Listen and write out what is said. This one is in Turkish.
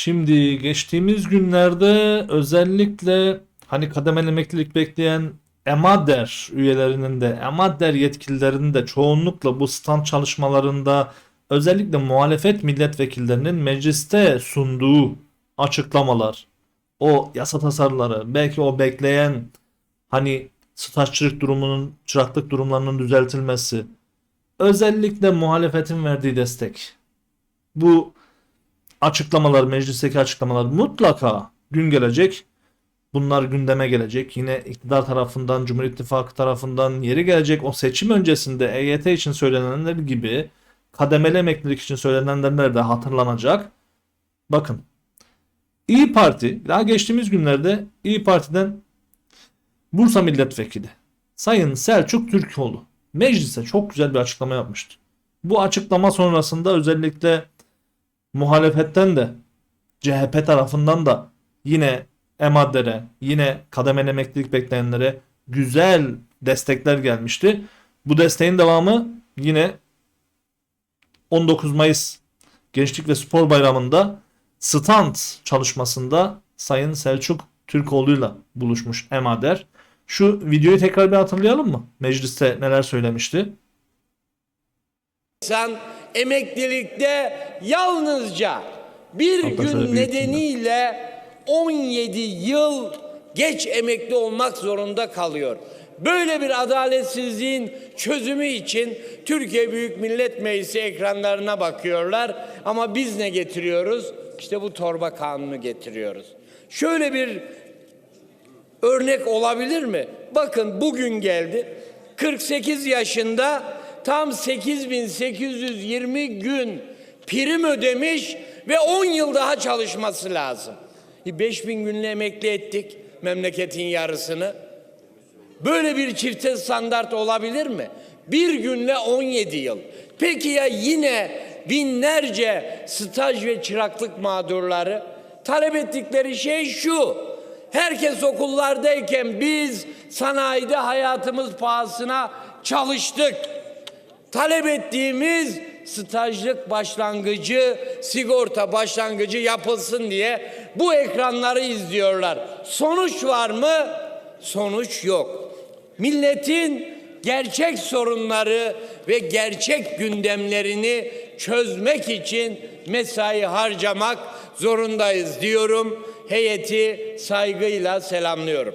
Şimdi geçtiğimiz günlerde özellikle hani kademeli emeklilik bekleyen EMADER üyelerinin de EMADER yetkililerinin de çoğunlukla bu stand çalışmalarında özellikle muhalefet milletvekillerinin mecliste sunduğu açıklamalar, o yasa tasarıları, belki o bekleyen hani stajçılık durumunun, çıraklık durumlarının düzeltilmesi, özellikle muhalefetin verdiği destek. Bu açıklamalar, meclisteki açıklamalar mutlaka gün gelecek. Bunlar gündeme gelecek. Yine iktidar tarafından, Cumhur İttifakı tarafından yeri gelecek. O seçim öncesinde EYT için söylenenler gibi kademeli emeklilik için söylenenler de hatırlanacak. Bakın. İyi Parti, daha geçtiğimiz günlerde İyi Parti'den Bursa Milletvekili Sayın Selçuk Türkoğlu meclise çok güzel bir açıklama yapmıştı. Bu açıklama sonrasında özellikle muhalefetten de CHP tarafından da yine EMAD'lere, yine kademeli emeklilik bekleyenlere güzel destekler gelmişti. Bu desteğin devamı yine 19 Mayıs Gençlik ve Spor Bayramı'nda stand çalışmasında Sayın Selçuk Türkoğlu'yla buluşmuş EMADER. Şu videoyu tekrar bir hatırlayalım mı? Mecliste neler söylemişti? İnsan emeklilikte yalnızca bir şöyle gün nedeniyle 17 yıl geç emekli olmak zorunda kalıyor. Böyle bir adaletsizliğin çözümü için Türkiye Büyük Millet Meclisi ekranlarına bakıyorlar ama biz ne getiriyoruz? İşte bu torba kanunu getiriyoruz. Şöyle bir örnek olabilir mi? Bakın bugün geldi. 48 yaşında tam 8820 gün prim ödemiş ve 10 yıl daha çalışması lazım. 5000 günle emekli ettik memleketin yarısını. Böyle bir çifte standart olabilir mi? Bir günle 17 yıl. Peki ya yine binlerce staj ve çıraklık mağdurları talep ettikleri şey şu. Herkes okullardayken biz sanayide hayatımız pahasına çalıştık. Talep ettiğimiz stajlık başlangıcı, sigorta başlangıcı yapılsın diye bu ekranları izliyorlar. Sonuç var mı? Sonuç yok. Milletin gerçek sorunları ve gerçek gündemlerini çözmek için mesai harcamak zorundayız diyorum. Heyeti saygıyla selamlıyorum.